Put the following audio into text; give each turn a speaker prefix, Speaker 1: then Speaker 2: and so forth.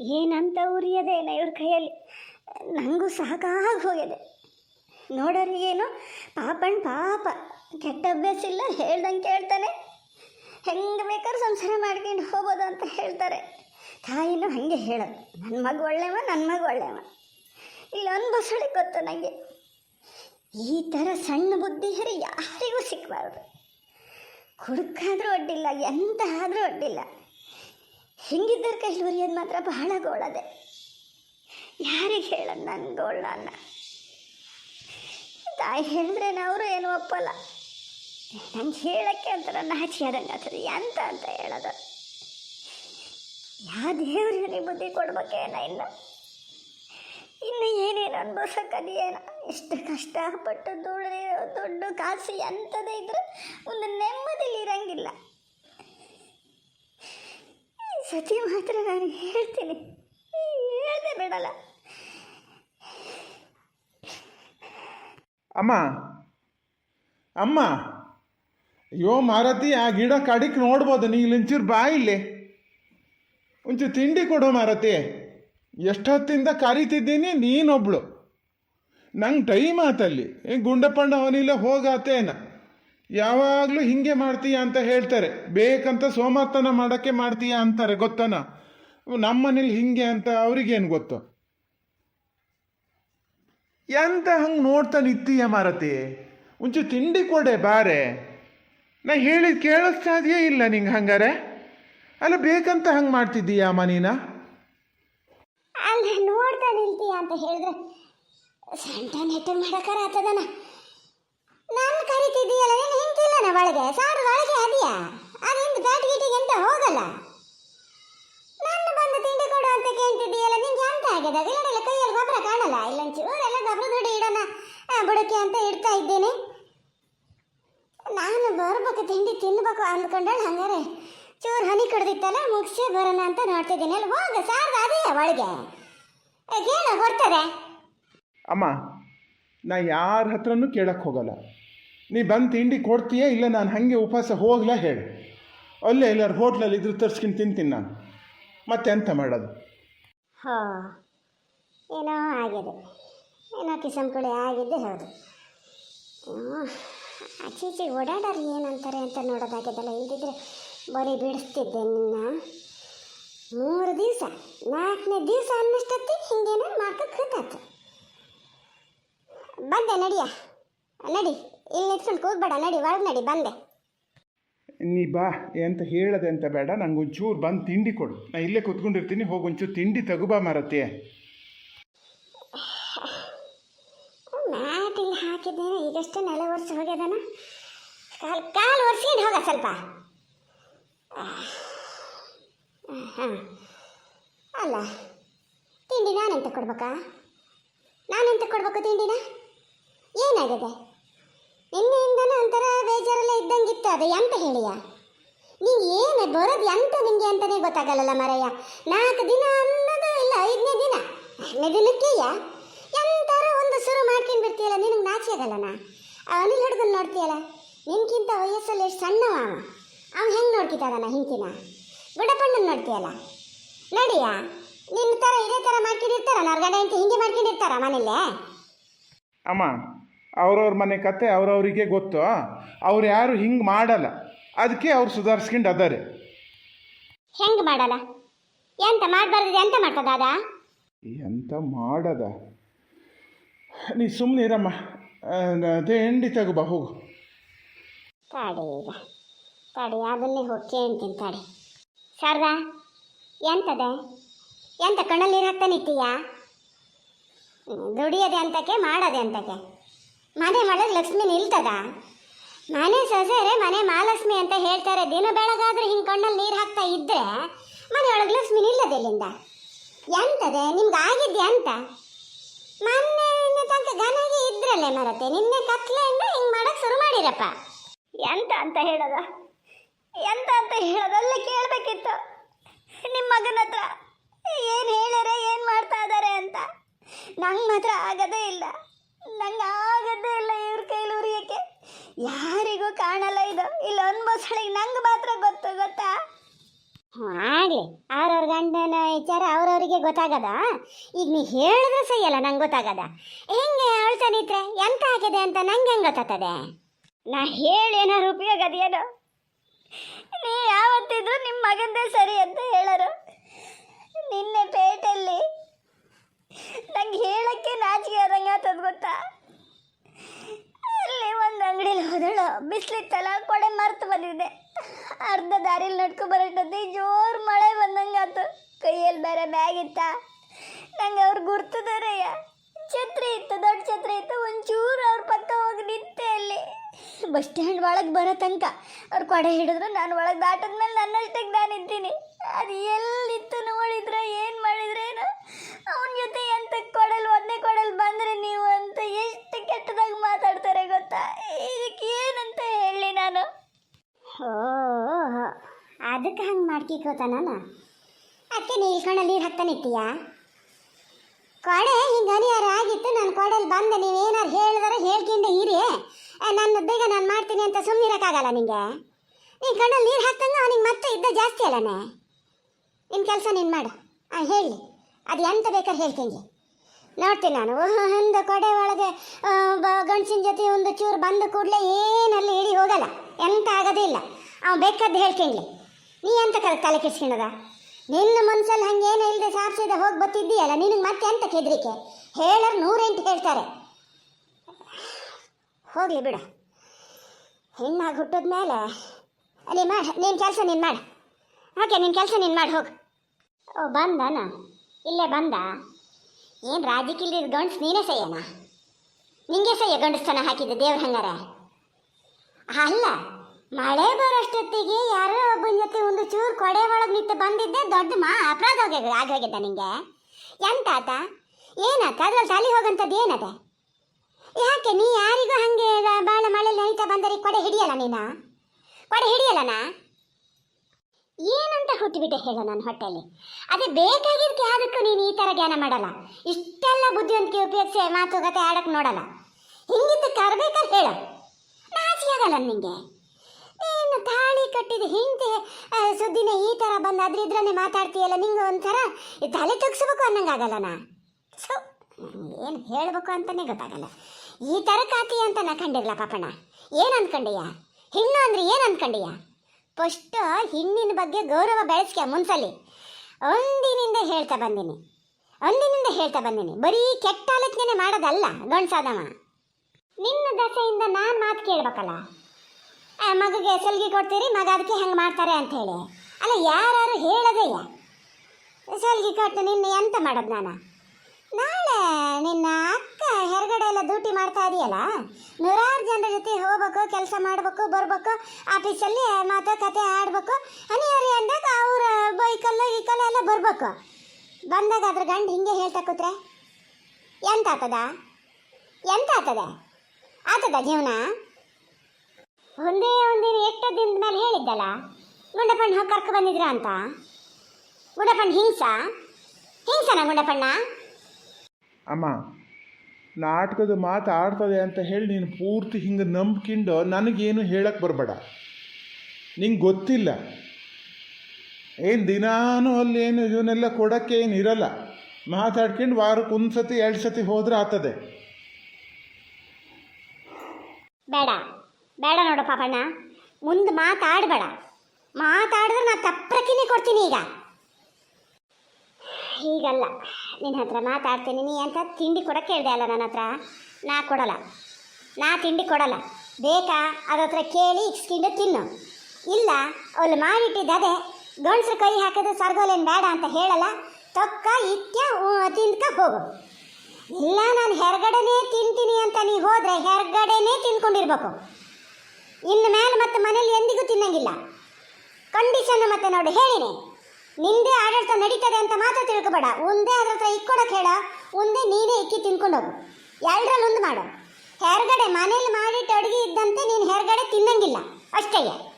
Speaker 1: ಏನಂತ ಉರಿಯದೇನ ಇವ್ರ ಕೈಯಲ್ಲಿ? ನನಗೂ ಸಾಕಾಗಿ ಹೋಗಿದೆ. ನೋಡೋರಿಗೇನು ಪಾಪಣ್ಣ ಪಾಪ. ಕೆಟ್ಟ ಅಭ್ಯಾಸ ಇಲ್ಲ, ಹೇಳ್ದಂಗೆ ಕೇಳ್ತಾನೆ. ಹೆಂಗೆ ಬೇಕಾದ್ರೂ ಸಂಸಾರ ಮಾಡ್ಕೊಂಡು ಹೋಗ್ಬೋದು ಅಂತ ಹೇಳ್ತಾರೆ. ತಾಯಿನೂ ಹಾಗೆ ಹೇಳೋದು. ನನ್ನ ಮಗು ಒಳ್ಳೆಯವ ನನ್ನ ಮಗ ಒಳ್ಳೆಯವ ಇಲ್ಲೊಂದು ಬಸಳಿ ಗೊತ್ತು ನನಗೆ ಈ ಥರ ಸಣ್ಣ ಬುದ್ಧಿಹರಿ ಯಾರಿಗೂ ಸಿಕ್ಕಬಾರ್ದು ಕುಡುಕಾದರೂ ಅಡ್ಡಿಲ್ಲ ಎಂತ ಆದರೂ ಅಡ್ಡಿಲ್ಲ ಹಿಂಗಿದ್ದರ ಕೈಲಿ ಉರಿಯೋದು ಮಾತ್ರ ಬಹಳ ಗೋಳದೆ. ಯಾರಿಗೆ ಹೇಳೋದು ನನ್ನ ಗೋಳನ್ನ ತಾಯಿ ಹೇಳಿದ್ರೆ ಅವರು ಏನು ಒಪ್ಪಲ್ಲ. ನಂಗೆ ಹೇಳಕ್ಕೆ ಒಂಥರ ನಾಚಿ ಆದಂಗೆ ಆಗ್ತದೆ. ಎಂತ ಅಂತ ಹೇಳೋದು? ಯಾವ ದೇವ್ರಿಗೆ ಬುದ್ಧಿ ಕೊಡ್ಬೇಕೇನ ಇನ್ನು? ಇನ್ನು ಏನೇನು ಅನ್ಭವಿಸೋಕ್ಕದೇನೋ ಎಷ್ಟು ಕಷ್ಟಪಟ್ಟು ದುಡಿದಿರೋ ದುಡ್ಡು, ಕಾಸು ಎಂಥದೇ ಇದ್ರೆ ಒಂದು ಸತಿ ಮಾತ್ರ ನಾನು ಹೇಳ್ತೀನಿ. ಹೇಳದೆ ಬಿಡಲ್ಲ.
Speaker 2: ಅಮ್ಮ ಅಮ್ಮ, ಅಯ್ಯೋ ಮಾರತಿ, ಆ ಗಿಡ ಕಡಿಕ್ ನೋಡ್ಬೋದು, ನೀ ಇಲ್ಲಿ ಒಂಚೂರು ಬಾ ಇಲ್ಲಿ. ಒಂಚೂರು ತಿಂಡಿ ಕೊಡು ಮಾರತಿ. ಎಷ್ಟೊತ್ತಿಂದ ಕರಿತಿದ್ದೀನಿ ನೀನೊಬ್ಳು. ನಂಗೆ ಟೈಮ್ ಆತಲ್ಲಿ. ಗುಂಡಪ್ಪಣ್ಣ ಅವನಿಲ್ಲ ಹೋಗಾತೇನ. ಯಾವಾಗಲೂ ಹಿಂಗೆ ಮಾಡ್ತೀಯ ಅಂತ ಹೇಳ್ತಾರೆ. ಬೇಕಂತ ಸೋಮಾರ್ತನ ಮಾಡೋಕ್ಕೆ ಮಾಡ್ತೀಯ ಅಂತಾರೆ, ಗೊತ್ತನ? ನಮ್ಮನೇಲಿ ಹಿಂಗೆ ಅಂತ ಅವ್ರಿಗೇನು ಗೊತ್ತು? ಎಂತ ಹಂಗೆ ನೋಡ್ತಾ ನಿತ್ತೀಯ ಮಾರತಿ? ಒಂಚೂರು ತಿಂಡಿ ಕೊಡೆ ಬಾರೆ. ನಾ ಹೇಳಿದ ಕೇಳಿಸ್ತಾ ಇದೆಯೇ ಇಲ್ಲ ನಿಂಗೆ ಹಂಗಾರೆ? ಅಲ್ಲ, ಬೇಕಂತ ಹಂಗೆ ಮಾಡ್ತಿದ್ದೀಯ ಅಮ್ಮ ನೀನ?
Speaker 1: ಅಲ್ಲ ನೋಡ್ತಾ ನಿಲ್ತೀಯ ಅಂತ ಹೇಳಿದ್ರೆ ಸಂತಾನ ನೆಟ್ಟು ಮಾಡಕ್ಕಾರ ಆತದನ ನಾನು ಕರಿತಿದ್ದೀಯಲ್ಲ ನೀನು ಹಿಂಗಿಲ್ಲನ ಒಳಗೆ, ಸಾರು ಒಳಗೆ ಅದೆಯಾ? ಅದಿಂದ ಬ್ಯಾಟ್ ಗೀಟಿಗೆ ಅಂತ ಹೋಗಲ್ಲ? ನನ್ನ ಬಂದು ತಿಂಡಿ ಕೊಡು ಅಂತ ಕೇಳ್ತಿದ್ದೀಯಲ್ಲ, ನಿಂಗೆ ಅಂತ ಆಗಿದೆ? ಇಲ್ಲಡೆಲ್ಲ ಕೈಯಲ್ಲಿ ಗೊಬ್ಬರ ಕಾಣಲ್ಲ? ಇಲ್ಲೊಂಚೂರೆಲ್ಲ ಗೊಬ್ಬರ ದುಡ್ಡು ಇಡೋಣ ಬುಡಕ್ಕೆ ಅಂತ ಇಡ್ತಾ ಇದ್ದೇನೆ. ನಾನು ಬರ್ಬೇಕು, ತಿಂಡಿ ತಿನ್ಬೇಕು ಅಂದ್ಕೊಂಡಳು ಹಂಗಾರೆ ಚೂರು ಹನಿ ಕಡ್ದಿತ್ತಲ್ಲ, ಮುಗಿಸಿ ಬರೋಣ ಅಂತ ನೋಡ್ತಿದ್ದೀನಿ. ಅಲ್ಲಿ ಹೋಗ, ಸಾರ್ದು ಅದೇ ಒಳಗೆ? ಏನು ಕೇಳು ಕೊಡ್ತಾರೆ
Speaker 2: ಅಮ್ಮ, ನಾ ಯಾರ ಹತ್ರನೂ ಕೇಳಕ್ಕೆ ಹೋಗಲ್ಲ. ನೀ ಬಂದು ತಿಂಡಿ ಕೊಡ್ತೀಯಾ ಇಲ್ಲ ನಾನು ಹಾಗೆ ಉಪವಾಸ ಹೋಗ್ಲಾ ಹೇಳು. ಅಲ್ಲೇ ಎಲ್ಲರೂ ಹೋಟ್ಲಲ್ಲಿ ಇದ್ರೆ ತರ್ಸ್ಕೊಂಡು ತಿಂತೀನಿ ನಾನು. ಮತ್ತೆ ಎಂತ ಮಾಡೋದು?
Speaker 1: ಹಾಂ, ಏನೋ ಆಗಿದೆ. ಏನೋ ಕಡೆ ಆಗಿದ್ದೆ ಹೌದು. ಆಚೆ ಓಡಾಡೋರು ಏನಂತಾರೆ ಅಂತ ನೋಡೋದಾಗಿದ್ದಲ್ಲ, ಇಲ್ದಿದ್ರೆ ಬರೀ ಬಿಡಿಸ್ತಿದ್ದೆ ನಿನ್ನ. ಮೂರು ದಿವಸ, ನಾಲ್ಕನೇ ದಿವಸ ಅನ್ನಷ್ಟೊತ್ತಿ ಹಿಂಗೇನೋ ಮಾಡ್ಕೊಂಡು ಕೂತಾತು. ಬಂದೆ, ನಡಿಯ. ನಡಿ. ಇಲ್ಲಿ ನಿಂತ್ಕೊಂಡು ಕೂಗ್ಬೇಡ ನಡಿ ಒಳಗೆ ನಡಿ ಬಂದೆ.
Speaker 2: ನೀ ಬಾ ಎಂತ ಹೇಳದೆ ಅಂತ ಬೇಡ ನಂಗೆ ಒಂಚೂರು ಬಂದು ತಿಂಡಿ ಕೊಡು. ನಾ ಇಲ್ಲೇ ಕುತ್ಕೊಂಡಿರ್ತೀನಿ ಹೋಗಿ ಒಂಚೂರು ತಿಂಡಿ ತಗೋಬಾ ಮಾರತಿ
Speaker 1: ಮ್ಯಾಟ್ ಇಲ್ಲಿ ಹಾಕಿದ್ದೇನೆ ಈಗಷ್ಟೇ ನೆಲ ಒರೆಸಿ ಹೋಗ್ಯದನ? ಕಾಲು ಕಾಲು ಒರೆಸ್ಕೊಂಡು ಹೋಗ ಸ್ವಲ್ಪ. ಹಾಂ ಅಲ್ಲ ತಿಂಡಿ ನಾನೆಂತ ಕೊಡ್ಬೇಕಾ? ನಾನೆಂತ ಕೊಡ್ಬೇಕು ತಿಂಡಿನ? ಏನಾಗಿದೆ? ನಿನ್ನೆಯಿಂದನೂ ಒಂಥರ ಬೇಜಾರಲ್ಲೇ ಇದ್ದಂಗಿತ್ತು ಅದು. ಎಂತ ಹೇಳಿಯ? ನೀನು ಏನು ಬರೋದು ಎಂತ ನಿಂಗೆ ಅಂತಲೇ ಗೊತ್ತಾಗಲ್ಲಲ್ಲ ಮರಯ್ಯ. ನಾಲ್ಕು ದಿನ ಅನ್ನೋದು ಇಲ್ಲ, ಐದನೇ ದಿನ. ಆರನೇ ದಿನಕ್ಕೆಯ ಎಂತಾರ ಒಂದು ಶುರು ಮಾಡ್ಕೊಂಡು ಬಿಡ್ತೀಯಲ್ಲ ನಿನಗೆ ನಾಚಿ ಆಗಲ್ಲನ? ಅನಿಲ್ ಹುಡುಗನ್ ನೋಡ್ತೀಯಲ್ಲ, ನಿನ್ಕಿಂತ ವಯಸ್ಸಲ್ಲಿ ಎಷ್ಟು ಸಣ್ಣವ ಅವ. ಅವ್ನು ಹೆಂಗೆ ನೋಡ್ತಿದ್ದಾನ ಹಿಂಕಿನ ಗುಡಪಣ್ಣನ ನೋಡ್ತೀಯಲ್ಲ? ನಡಿಯ, ನಿನ್ನ ಥರ ಇದೇ ಥರ ಮಾಡ್ಕೊಂಡಿರ್ತಾರ ನರ್ಗಡೆ ಅಂತ ಹಿಂಗೆ ಮಾಡ್ಕೊಂಡಿರ್ತಾರ ಮನೇಲೆ
Speaker 2: ಅಮ್ಮ ಅವ್ರವ್ರ ಮನೆ ಕತೆ ಅವ್ರವ್ರಿಗೆ ಗೊತ್ತು ಅವ್ರು ಯಾರು ಹಿಂಗೆ ಮಾಡಲ್ಲ. ಅದಕ್ಕೆ ಅವ್ರು ಸುಧಾರಿಸ್ಕೊಂಡು ಅದಾರೆ.
Speaker 1: ಹೆಂಗೆ ಮಾಡಲ್ಲ? ಎಂತ ಮಾಡಬಾರ್ದು ಎಂತ ಮಾಡ್ತದ ಅದ?
Speaker 2: ಎಂತ ಮಾಡದ? ನೀ ಸುಮ್ಮನೆ ಇರಮ್ಮ. ತಿಂಡಿ ತಗೋಬಾ ಹೋಗು.
Speaker 1: ತಡಿ ಈಗ. ತಡಿ ಅದನ್ನೇ ಹೋಗಿ ಅಂತೀನಿ ತಡಿ. ಶಾರದಾ ಎಂತದೆ? ಎಂತ ಕಣ್ಣಲ್ಲಿ ನೀರು ಹಾಕ್ತಾ ನಿಂತೀಯ ದುಡಿಯೋದೆ ಅಂತಕ್ಕೆ ಮಾಡೋದೆ ಅಂತಕ್ಕೆ ಮನೆ ಮಾಡೋದು ಲಕ್ಷ್ಮಿ ನಿಲ್ತದ? ಮನೆ ಸೊಸೆರೆ, ಮನೆ ಮಹಾಲಕ್ಷ್ಮಿ ಅಂತ ಹೇಳ್ತಾರೆ. ದಿನ ಬೆಳಗಾದ್ರೆ ಹಿಂಗೆ ಕಣ್ಣಲ್ಲಿ ನೀರು ಹಾಕ್ತಾ ಇದ್ರೆ ಮನೆಯೊಳಗೆ ಲಕ್ಷ್ಮಿ ನಿಲ್ಲದೆಲ್ಲಿಂದ ಎಂತದೆ? ನಿಮ್ಗೆ ಆಗಿದ್ದೆ ಅಂತ? ಮೊನ್ನೆ ತನಕ ಗನಾಗಿ ಇದ್ರಲ್ಲೇ ಮರತೆ. ನಿನ್ನೆ ಕತ್ಲೆಯಿಂದ ಹಿಂಗೆ ಮಾಡೋಕೆ ಶುರು ಮಾಡಿರಪ್ಪ. ಎಂತ ಅಂತ ಹೇಳೋದ? ಎಂತ ಅಂತ ಹೇಳೋದಲ್ಲ ಕೇಳಬೇಕಿತ್ತು. ನಿಮ್ಮ ಮಗನ ಹತ್ರ ಏನು ಹೇಳಾರೆ ಏನು ಮಾಡ್ತಾ ಇದ್ದಾರೆ ಅಂತ? ನಂಗೆ ಮಾತ್ರ ಆಗೋದೇ ಇಲ್ಲ. ನಂಗೆ ಆಗದೇ ಇಲ್ಲ ಇವ್ರ ಕೈಲಿ ಉರಿಯಕ್ಕೆ. ಯಾರಿಗೂ ಕಾಣಲ್ಲ ಇದು. ಇಲ್ಲ ಒಂದು ಮೊಸಳಿಗೆ ನಂಗೆ ಮಾತ್ರ ಗೊತ್ತು ಗೊತ್ತಾ? ಆಗಲಿ. ಅವ್ರವ್ರ ಗಂಡನ ವಿಚಾರ ಅವ್ರವ್ರಿಗೆ ಗೊತ್ತಾಗದ? ಈಗ ನೀ ಹೇಳಿದ್ರೆ ಸಹಿಯಲ್ಲ ನಂಗೆ ಗೊತ್ತಾಗದ? ಹೆಂಗೆ ಅಳ್ತಾನಿದ್ರೆ ಎಂತ ಆಗಿದೆ ಅಂತ ನಂಗೆ ಹೆಂಗೆ ಗೊತ್ತಾಗ್ತದೆ? ನಾ ಹೇಳಿ ಏನಾರು ಉಪಯೋಗ ಅದೇನು ನೀ ಯಾವತ್ತಿದ್ರು ನಿಮ್ಮ ಮಗಂದೇ ಸರಿ ಅಂತ ಹೇಳರು. ನಿನ್ನೆ ಪೇಟೆಯಲ್ಲಿ ನಂಗೆ ಹೇಳಕ್ಕೆ ನಾಚಿಕೆ ಆದಂಗೆ ಗೊತ್ತಾ? ಅಲ್ಲಿ ಒಂದು ಅಂಗಡಿಲಿ ಹೋದಳು. ಬಿಸಿಲಿತ್ತಲ್ಲ ಕೊಡೆ ಮರ್ತು ಬಂದಿದ್ದೆ ಅರ್ಧ ದಾರಿಲಿ ನಡ್ಕೊ ಬರೋಷ್ಟೊತ್ತಿ ಜೋರು ಮಳೆ ಬಂದಂಗೆ ಕೈಯಲ್ಲಿ ಬೇರೆ ಬ್ಯಾಗ್ ಇತ್ತ. ನಂಗೆ ಅವ್ರು ಗುರ್ತದಾರಯ್ಯ ಛತ್ರಿ ಇತ್ತು, ದೊಡ್ಡ ಛತ್ರಿ ಇತ್ತು. ಒಂಚೂರು ಅವ್ರ ಪಕ್ಕ ಹೋಗಿ ನಿಂತೆ ಅಲ್ಲಿ. ಬಸ್ ಸ್ಟ್ಯಾಂಡ್ ಒಳಗೆ ಬರೋ ತನಕ ಅವ್ರು ಕೊಡೆ ಹಿಡಿದ್ರು. ನಾನು ಒಳಗೆ ದಾಟದ್ಮೇಲೆ ನನ್ನಷ್ಟಕ್ಕೆ ನಾನು ಇದ್ದೀನಿ ಅದು ಎಲ್ಲಿತ್ತು ನೋಡಿದ್ರೆ ಏನು ಮಾಡಿದ್ರೇನು ಅವನ ಜೊತೆ ಎಂತ ಕೊಡಲ್ ಒಂದೇ ಕೊಡಲ್ ಬಂದ್ರೆ ನೀವು ಅಂತ ಎಷ್ಟು ಕೆಟ್ಟದಾಗಿ ಮಾತಾಡ್ತಾರೆ ಗೊತ್ತಾ ಇದಕ್ಕೆ ಏನಂತ ಹೇಳಿ ನಾನು ಓ ಅದಕ್ಕೆ ಹಂಗೆ ಮಾಡ್ಕಿಕೋತ ನಾನು? ಅದಕ್ಕೆ ನೀಲ್ಕೊಂಡು ನೀರು ಹಾಕ್ತಾ ನಿಂತೀಯಾ ಕೊಡೆ, ಹಿಂಗೆ ಅನಿಯಾರ ಆಗಿತ್ತು ನನ್ನ ಕೊಡಲ್ಲಿ ಬಂದೆ ನೀವೇನಾರು ಹೇಳಿದಾರೆ ಹೇಳ್ಕೊಂಡು ಇರಿ. ನನ್ನ ಬೇಗ ನಾನು ಮಾಡ್ತೀನಿ ಅಂತ ಸುಮ್ಮನಿರೋಕ್ಕಾಗಲ್ಲ ನಿಂಗೆ? ನೀನು ಕಣ್ಣಲ್ಲಿ ನೀರು ಹಾಕ್ತಂಗ ಅವನಿಗೆ ಮತ್ತೆ ಇದ್ದ ಜಾಸ್ತಿ ಅಲ್ಲನೇ ನಿನ್ನ ಕೆಲಸ ನೀನು ಮಾಡು. ಹಾಂ ಹೇಳಿ. ಅದು ಎಂತ ಬೇಕಾದ್ರೆ ಹೇಳ್ತೀನಿ ನೋಡ್ತೀನಿ ನಾನು. ಒಂದು ಕೊಡೆ ಒಳಗೆ ಗಂಡಸಿನ ಜೊತೆ ಒಂದು ಚೂರು ಬಂದ ಕೂಡಲೇ ಏನಲ್ಲಿ ಇಳಿ ಹೋಗಲ್ಲ. ಎಂತ ಆಗೋದೇ ಇಲ್ಲ. ಅವ್ನು ಬೇಕಾದ್ದು ಹೇಳ್ಕೊಂಡ್ಲಿ ನೀ ಅಂತ ತಲೆ ಕೆಡ್ಸ್ಕೊಂಡದ? ನಿನ್ನ ಮನ್ಸಲ್ಲಿ ಹಂಗೇನು ಇಲ್ಲದೆ ಸಾಪ್ಸಿದ ಹೋಗಿ ಬತ್ತಿದ್ದೀಯಲ್ಲ ನಿನಗೆ ಮತ್ತೆ ಅಂತ ಕೆದ್ರಿಕೆ? ಹೇಳರ್ ನೂರೆಂಟು ಹೇಳ್ತಾರೆ. ಹೋಗಲಿ ಬಿಡು. ಹೆಣ್ಣಾಗಿ ಹುಟ್ಟಿದ ಮೇಲೆ, ಅಲ್ಲಿ ಮಾಡು ನಿನ್ನ ಕೆಲಸ ನೀನು ಮಾಡು. ಓಕೆ ನಿನ್ನ ಕೆಲಸ ನೀನು ಮಾಡಿ, ಹೋಗು. ಓ, ಬಂದನ? ಇಲ್ಲೇ ಬಂದ? ಏನು ರಾಜಕೀಯ ಗಂಡ್ಸ್ ನೀನೇ ಸಯ್ಯನ ನಿಂಗೆ ಸಯ್ಯ ಗಂಡಸ್ತನ ಹಾಕಿದ್ದೆ ದೇವ್ರ ಹಂಗಾರ? ಅಲ್ಲ ಮಳೆ ಬರೋಷ್ಟೊತ್ತಿಗೆ ಯಾರೋ ಒಬ್ಬನ ಜೊತೆ ಒಂದು ಚೂರು ಕೊಡೆ ಒಳಗೆ ನಿಂತು ಬಂದಿದ್ದೆ, ದೊಡ್ಡ ಮಾ ಅಪರಾಧ ಹೋಗಿ ಆಗೋಗಿದ್ದ ನಿಂಗೆ. ಎಂತ ಆತ? ಏನಾತ ಅದ್ರಲ್ಲಿ ತಲೆ ಹೋಗಂಥದ್ದು ಏನದ? ಯಾಕೆ? ನೀ ಯಾರಿಗೂ ಹಂಗೆ ಭಾಳ ಮಳೆ ನೈತಾ ಬಂದರೆ ಕೊಡೆ ಹಿಡಿಯಲ್ಲ ನೀನು? ಕೊಡೆ ಹಿಡಿಯಲ್ಲನಾ? ಏನಂತ ಹುಟ್ಟಿಬಿಟ್ಟೆ ಹೇಳು ನನ್ನ ಹೊಟ್ಟೆಯಲ್ಲಿ. ಅದೇ ಬೇಕಾಗಿದ್ದಕ್ಕೆ ಯಾವುದಕ್ಕೂ ನೀನು ಈ ಥರ ಜ್ಞಾನ ಮಾಡಲ್ಲ. ಇಷ್ಟೆಲ್ಲ ಬುದ್ಧಿವಂತಿಕೆ ಉಪಯೋಗಿಸಿ ಮಾತುಕತೆ ಆಡಕ್ಕೆ ನೋಡಲ್ಲ. ಹಿಂಗಿದ್ದು ಕರ್ಬೇಕಾದ್ರೆ ಹೇಳು. ನಾಚಿಕೆ ಆಗಲ್ಲ ಏನು ತಾಳಿ ಕಟ್ಟಿದ ಹಿಂದೆ ಸುದ್ದಿನ ಈ ಥರ ಬಂದು ಅದ್ರ ಇದ್ರನ್ನೇ ಮಾತಾಡ್ತೀಯಲ್ಲ, ನಿಂಗೆ ಒಂಥರ ತಲೆ ತಗ್ಸ್ಬೇಕು ಅನ್ನಂಗಾಗಲ್ಲನಾ? ಸೊ ಏನು ಹೇಳಬೇಕು ಅಂತಲೇ ಗೊತ್ತಾಗಲ್ಲ. ಈ ಥರ ಕಾತಿ ಅಂತ ನಾ ಕಂಡಿರಲ್ಲ ಪಾಪಣ್ಣ. ಏನು ಅನ್ಕೊಂಡೆಯ? ಹೆಣ್ಣು ಅಂದರೆ ಏನು ಅಂದ್ಕೊಂಡೆಯ ಫಸ್ಟ್ ಹೆಣ್ಣಿನ ಬಗ್ಗೆ ಗೌರವ ಬೆಳೆಸ್ಕೆ ಮುನ್ಸಲಿ ಒಂದಿನಿಂದ ಹೇಳ್ತಾ ಬಂದೀನಿ. ಒಂದಿನಿಂದ ಹೇಳ್ತಾ ಬಂದೀನಿ. ಬರೀ ಕೆಟ್ಟ ಆಲೋಚನೆ ಮಾಡೋದಲ್ಲ ಗಂಡ್ಸಾದವ. ನಿನ್ನ ದಸೆಯಿಂದ ನಾನು ಮಾತು ಕೇಳ್ಬೇಕಲ್ಲ? ಮಗುಗೆ ಸಲ್ಗೆ ಕೊಡ್ತೀರಿ, ಮಗ ಅದಕ್ಕೆ ಹೆಂಗೆ ಮಾಡ್ತಾರೆ ಅಂತ ಹೇಳಿ. ಅಲ್ಲ ಯಾರು ಹೇಳೋದಯ್ಯ ಸಲ್ಗೆ ಕೊಟ್ಟು ನಿನ್ನ ಎಂತ ಮಾಡೋದು ನಾನು? ನಾಳೆ ನಿನ್ನ ಅಕ್ಕ ಹೊರಗಡೆ ಎಲ್ಲ ಡ್ಯೂಟಿ ಮಾಡ್ತಾ ಇದೆಯಲ್ಲ, ನೂರಾರು ಜನರ ಜೊತೆ ಹೋಗ್ಬೇಕು, ಕೆಲಸ ಮಾಡಬೇಕು, ಬರಬೇಕು, ಆಫೀಸಲ್ಲಿ ಮಾತು ಕತೆ ಆಡಬೇಕು ಅನಿವಾರ್ಯ ಅಂದಾಗ ಅವರ ಬೈಕಲ್ಲ ಈಕಲ್ಲ ಎಲ್ಲ ಬರಬೇಕು. ಬಂದಾಗ ಅದ್ರ ಗಂಡು ಹಿಂಗೆ ಹೇಳ್ತಾ ಕೂತ್ರೆ ಎಂತ ಆತದ ಎಂತ ಆತದ ಆತದ ಜೀವನ? ಒಂದೇ ಒಂದಿನ ಎಷ್ಟು ದಿನದ ಮೇಲೆ ಹೇಳಿದ್ದಲ್ಲ? ಗುಂಡಪ್ಪಣ್ಣ ಹೋಗಿ ಕರ್ಕೊ ಬಂದಿದ್ರ ಅಂತ? ಗುಂಡಪ್ಪಣ್ಣ ಹಿಂಸ? ಹಿಂಸನ ಗುಂಡಪ್ಪಣ್ಣ
Speaker 2: ಅಮ್ಮ ನಾಟಕದ ಮಾತು ಆಡ್ತದೆ ಅಂತ ಹೇಳಿ ನೀನು ಪೂರ್ತಿ ಹಿಂಗೆ ನಂಬ್ಕೊಂಡು ನನಗೇನು ಹೇಳಕ್ಕೆ ಬರಬೇಡ. ನಿಂಗೆ ಗೊತ್ತಿಲ್ಲ. ಏನು ದಿನಾನು ಅಲ್ಲಿ ಏನು ಇವನ್ನೆಲ್ಲ ಕೊಡೋಕ್ಕೆ ಏನು ಇರಲ್ಲ. ಮಾತಾಡ್ಕೊಂಡು ವಾರಕ್ಕೆ ಒಂದು ಸತಿ ಎರಡು ಸತಿ ಹೋದ್ರೆ ಆಗ್ತದೆ.
Speaker 1: ಬೇಡ. ಬೇಡ ನೋಡು ಪಾಪಣ್ಣ. ಮುಂದೆ ಮಾತಾಡಬೇಡ. ಮಾತಾಡಿದ್ರೆ ನಾ ತಪ್ಪ್ರಕಿನೇ ಕೊಡ್ತೀನಿ ಈಗ. ಹೀಗಲ್ಲ ನಿನ್ನ ಹತ್ರ ಮಾತಾಡ್ತೀನಿ. ನೀ ಅಂತ ತಿಂಡಿ ಕೊಡಕ್ಕೆ ಹೇಳ್ದೆ ಅಲ್ಲ ನನ್ನ ಹತ್ರ. ನಾ ಕೊಡಲ್ಲ. ನಾ ತಿಂಡಿ ಕೊಡಲ್ಲ. ಬೇಕಾ ಅದ್ರ ಹತ್ರ ಕೇಳಿ ಇಕ್ಸ್ಕೊಂಡು ತಿನ್ನು. ಇಲ್ಲ, ಅವಳು ಮಾಡಿಟ್ಟಿದ್ದ ಅದೇ. ಗಂಡಸ್ರ ಕೈ ಹಾಕಿದ್ರೆ ಸರ್ಗೋಲೇನು ಬೇಡ ಅಂತ ಹೇಳಲ್ಲ. ತಕ್ಕ ಇತ್ಯ ತಿಂದ್ಕ ಹೋಗು. ಇಲ್ಲ, ನಾನು ಹೊರಗಡೆನೇ ತಿಂತೀನಿ ಅಂತ ನೀ ಹೋದರೆ ಹೊರಗಡೆನೇ ತಿನ್ಕೊಂಡಿರ್ಬೇಕು ಇನ್ನು ಮೇಲೆ ಮತ್ತೆ ಮನೇಲಿ ಎಂದಿಗೂ ತಿನ್ನಂಗಿಲ್ಲ. ಕಂಡೀಷನ್ ಮತ್ತೆ ನೋಡು, ಹೇಳಿನಿ. ನಿಂದೇ ಆಡಳಿತ ನಡೀತದೆ ಅಂತ ಮಾತ್ರ ತಿಳ್ಕೊಬೇಡ. ಒಂದೇ ಅದ್ರ ಹತ್ರ ಇಕ್ಕೊಡಕ್ಕೆ ಹೇಳ, ಒಂದೇ ನೀನೇ ಇಕ್ಕಿ ತಿನ್ಕೊಂಡೋಗು. ಎರಡರಲ್ಲಿ ಒಂದು ಮಾಡು. ಹೊರಗಡೆ ಮನೇಲಿ ಮಾಡಿಟ್ಟು ಅಡುಗೆ ಇದ್ದಂತೆ ನೀನು ಹೆರಗಡೆ ತಿನ್ನಂಗಿಲ್ಲ. ಅಷ್ಟೇ.